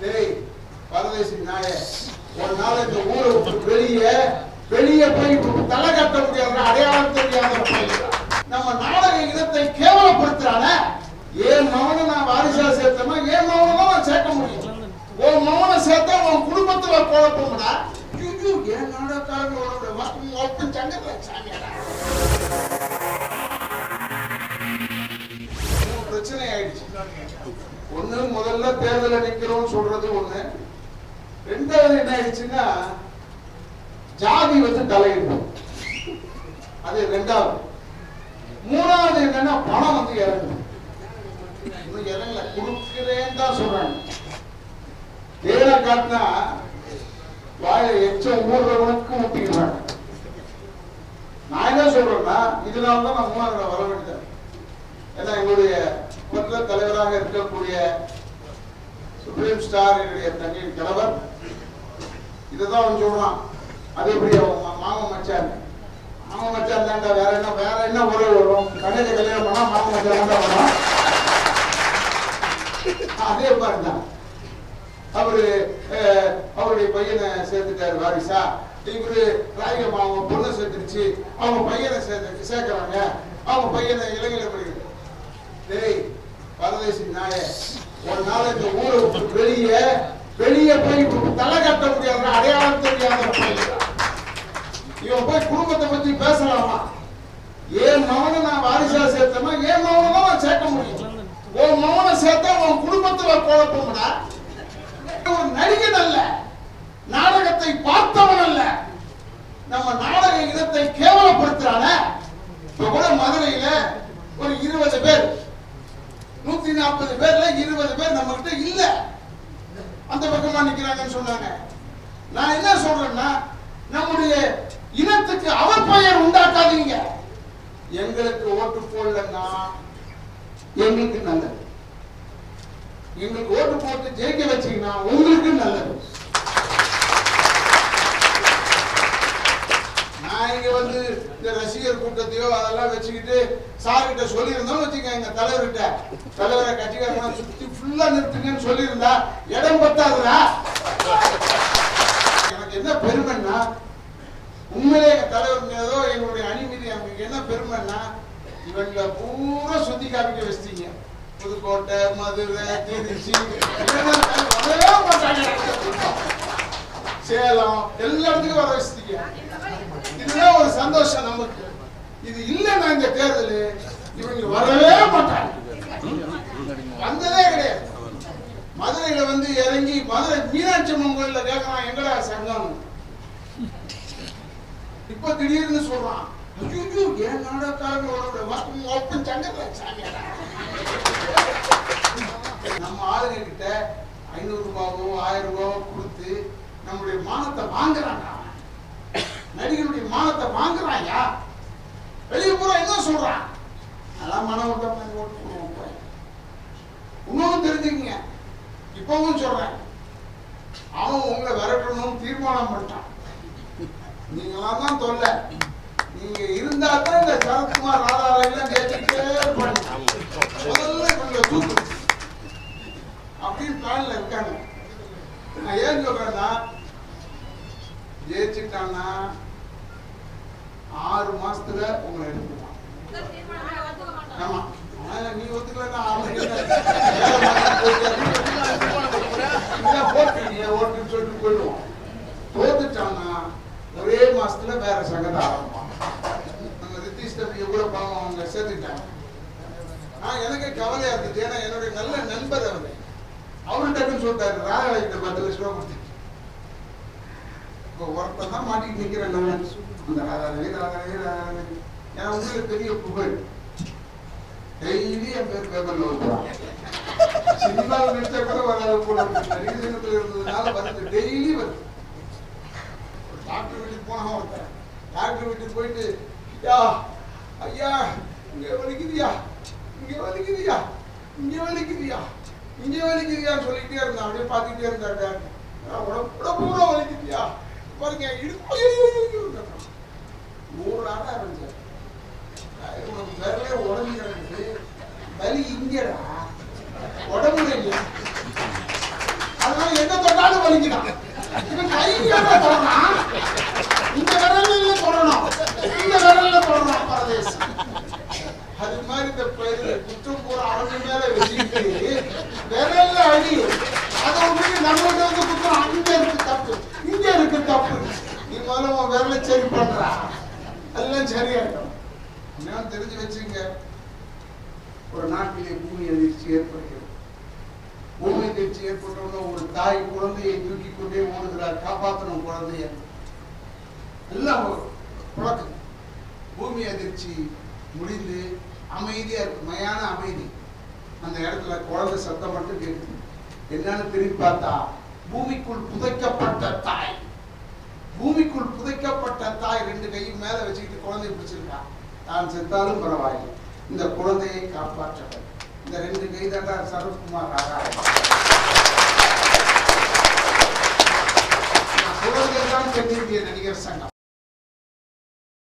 டேய் பரதேசி நாய ஒரு நாள் இந்த ஊரை விட்டு வெளியே வெளியே போய் தலை கட்ட முடியாத அடையாளம் தெரியாத நம்ம நாடக இனத்தை கேவலப்படுத்துறான? ஏன் மவனை நான் வாரிசா சேர்த்தமா ஏன் மகனை தான் நான் சேர்க்க முடியும்? உன் மவனை சேர்த்தா உன் குடும்பத்துல குழப்பம்டா. ஏன் நாடகக்காரங்களோட ஒண்ணு முதல்ல தேர்தல நிக்கிறோம் சொல்றது ஒண்ணு. ரெண்டாவது என்ன ஆயிடுச்சுன்னா ஜாதி வந்து தலையிடும் அது ரெண்டாவது. மூணாவது என்னன்னா பணம் வந்து இறங்கும் இன்னும் இறங்கல. கொடுக்கிறேன்னு தான் சொல்றாங்க. தேனை காட்டினா வாயை எச்சம் ஊர்றவனுக்கு ஊட்டிக்கிறாங்க நான் என்ன சொல்றேன்னா இதனால தான் நான் மூணாவது வர வேண்டியது ஏன்னா எங்களுடைய மற்ற தலைவராக இருக்கக்கூடிய சுப்ரீம் ஸ்டார் என்னுடைய தண்ணியின் கணவர். இதுதான் அவன் சொல்றான். அது எப்படி அவன் மாமன் மச்சான். மாமன் மச்சான் தாண்டா வேற என்ன வேற என்ன உறவு வரும்? கடையில கல்யாணம் பண்ணா மாமன் மச்சான் தான் வரும். அதே மாதிரி அவரு அவருடைய பையனை சேர்த்துட்டாரு வாரிசா. இவரு ராயிக அவங்க பொண்ணை சேர்த்துருச்சு. அவங்க பையனை சேர்த்து சேர்க்கிறாங்க. அவங்க பையனை இளைஞர் படிக்கிறது டேய் பரதேசி நாய ஒரு நாள் இந்த ஊரை விட்டு வெளியே வெளியே போய் தலை கட்ட முடியாத அடையாளம் தெரியாத இவன் போய் குடும்பத்தை பத்தி பேசலாமா? ஏன் மவனை நான் வாரிசா சேர்த்தமா ஏன் மவனை தான் நான் சேர்க்க முடியும்? உன் மவனை சேர்த்தா உன் குடும்பத்துல குழப்பம்டா. ஒரு நடிகன் அல்ல நாடகத்தை பார்த்தவன் அல்ல. நம்ம நாடக இனத்தை கேவலப்படுத்துறான இப்ப கூட மதுரையில ஒரு இருபது பேர் நூத்தி நாற்பது பேர்ல இருபது பேர் நம்ம கிட்ட இல்ல அந்த பக்கமா நிக்கிறாங்கன்னு சொன்னாங்க நான் என்ன சொல்றேன்னா இனத்துக்கு அவர் பெயர் உண்டாக்காதீங்க. எங்களுக்கு ஓட்டு போடலன்னா எங்களுக்கு நல்லது. எங்களுக்கு ஓட்டு போட்டு ஜெயிக்க வச்சீங்கன்னா உங்களுக்கு நல்லது. நான் இங்க வந்து இந்த ரசிகர் கூட்டத்தையோ அதெல்லாம் வச்சுக்கிட்டு சார் கிட்ட சொல்லியிருந்தோம்னு வச்சுக்க எங்க தலைவர்கிட்ட. தலைவரை கட்சிக்காரங்க சுத்தி ஃபுல்லா நிறுத்துங்கன்னு சொல்லியிருந்தா இடம் பத்தாதுடா. எனக்கு என்ன பெருமைன்னா உண்மையிலே எங்க தலைவர் மீதோ எங்களுடைய அணி மீது எனக்கு என்ன பெருமைன்னா இவங்களை பூரா சுத்தி காமிக்க வச்சிட்டீங்க. புதுக்கோட்டை மதுரை திருச்சி வரவே மாட்டாங்க. சேலம் எல்லா இடத்துக்கும் வர வச்சிட்டீங்க. இதுதான் ஒரு சந்தோஷம் நமக்கு. இது இல்லைன்னா இந்த தேர்தல் இவங்க வரவே மாட்டாங்க. வந்ததே கிடையாது. மதுரையில வந்து இறங்கி மதுரை மீனாட்சி அம்மன் கோயில கேட்கலாம் எங்கடா சங்கம்? இப்ப திடீர்னு சொல்றான் ஐயோ ஏன் நாடகக்காரங்களோட வாக்கு ஓப்பன் சங்கத்துல நம்ம ஆளுங்க கிட்ட ஐநூறு ரூபாவோ ஆயிரம் ரூபாவோ கொடுத்து நம்முடைய மானத்தை வாங்குறாங்க நடிகனுடைய நடிகருடைய மானத்தை வாங்குறாயா? வெளியே பூரா என்ன சொல்றான்? நல்லா மனம் ஓட்டம் ஓட்டு இன்னொன்னு தெரிஞ்சுக்கங்க. இப்பவும் சொல்றேன். அவன் உங்களை விரட்டணும்னு தீர்மானம் பண்ணிட்டான். நீங்களாம் தான் தொல்லை. நீங்க இருந்தா தான் இந்த சரத்குமார் ராதாரெல்லாம் ஜெயிச்சுட்டே இருப்பாங்க. முதல்ல கொஞ்சம் தூக்கு. அப்படின்னு பிளான்ல இருக்காங்க. நான் ஏன் சொல்றேன்னா ஜெயிச்சுட்டான்னா ஆறு மாசத்துல உங்களை எடுத்துக்கலாம். ஆமா. ஆனா நீ ஒத்துக்கலாம் அவனுக்கு மாசத்துல வேற சங்கத்தை ஆரம்பிப்பாங்க. நம்ம ரித்தீஷ் தம்பியை கூட பாவம் அவங்க சேர்த்துட்டாங்க நான் எனக்கு கவலையா இருந்துச்சு. ஏன்னா என்னுடைய நல்ல நண்பர் அவர். அவரு டக்குன்னு சொல்லிட்டாரு ராகவகிட்ட பத்து லட்ச ரூபா கொடுத்து. இப்போ ஒருத்தன் தான் மாட்டிட்டு நிற்கிறேன் நான் அந்த ராதாரவி ராதாரவி ராதாரவி ஏன்னா உங்களுக்கு பெரிய புகழ். டெய்லி என் பேர் பேப்பர்ல வருவான் சினிமாவில் நினைச்சா கூட வராது போல இருக்கு. இருந்ததுனால வருது. டெய்லி வருது. டாக்டர் வீட்டுக்கு போனா ஒருத்தன் டாக்டர் வீட்டுக்கு போயிட்டு யா ஐயா இங்க வலிக்குதியா இங்க வலிக்குதியா இங்க வலிக்குதியா இங்க வலிக்குதியான்னு சொல்லிட்டே இருந்தான். அப்படியே பார்த்துக்கிட்டே இருந்தா டாக்டர். "ஆ, உடம்பு உடம்பு வலிக்குதியா பாருங்க இடுப்பு நூறு ஆட ஆரம்பிச்சார் உனக்கு விரலே உடம்பு கிடக்குது வலி இங்கடா. அதனால இவன் இந்த விரல்ல போடணும் இந்த விரல்ல போடணும் பரதேசம். அது மாதிரி இந்த பயிர் குற்றம் போற அவங்க மேல வச்சுக்கிட்டு விரல்ல அடி. அதை விட்டு நம்மகிட்ட வந்து குற்றம் அங்க இருக்கு தப்பு இங்க இருக்கு தப்பு. நீ முதல்ல உன் விரல சரி பண்றா. எல்லாம் சரியா இருக்கும் தெரிஞ்சு வச்சுங்க ஒரு நாட்டிலே பூமி அதிர்ச்சி ஏற்படுகிறது. பூமி அதிர்ச்சி ஏற்பட்டவுடனே ஒரு தாய் குழந்தையை தூக்கி கொண்டே ஓடுகிறார் காப்பாற்றணும் குழந்தைய. எல்லாம் ஒரு புழக்கம். பூமி அதிர்ச்சி முடிந்து அமைதியா இருக்கு மையான அமைதி. அந்த இடத்துல குழந்தை சத்தம் மட்டும் கேட்குது என்னன்னு திரும்பி பார்த்தா பூமிக்குள் புதைக்கப்பட்ட தாய். பூமிக்குள் புதைக்கப்பட்ட தாய் ரெண்டு கையும் மேல வச்சுக்கிட்டு குழந்தையை பிடிச்சிருக்கா. தான் செத்தாலும் பரவாயில்லை. இந்த குழந்தையை காப்பாற்றவர் இந்த ரெண்டு கை தாண்டா சரத்குமார் ராகா. குழந்தை தான் தென்னிந்திய நடிகர் சங்கம்.